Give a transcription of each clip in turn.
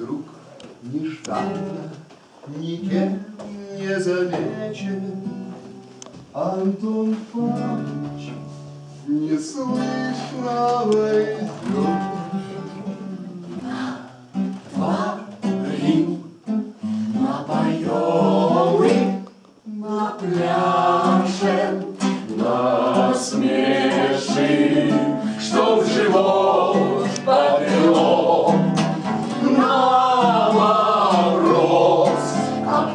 вдруг нежданно, никем не замечен, Антон Павлович неслышно войдет. Пляже насмешим, чтоб живот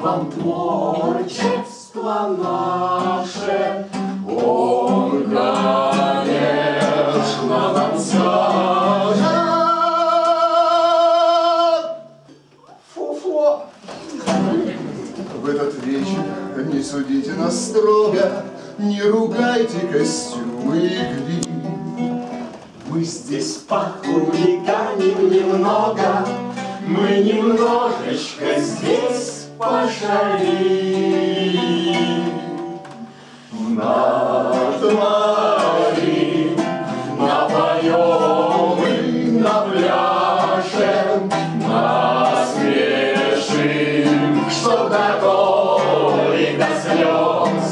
вам творчество наше, он, конечно, нам скажет. Фу-фу. В этот вечер не судите нас строго, Не ругайте костюмы и грим. Мы здесь похулиганим немного, Мы немножечко здесь пошалим. Натворим, напоем и на пляже Насмешим, что боли до слез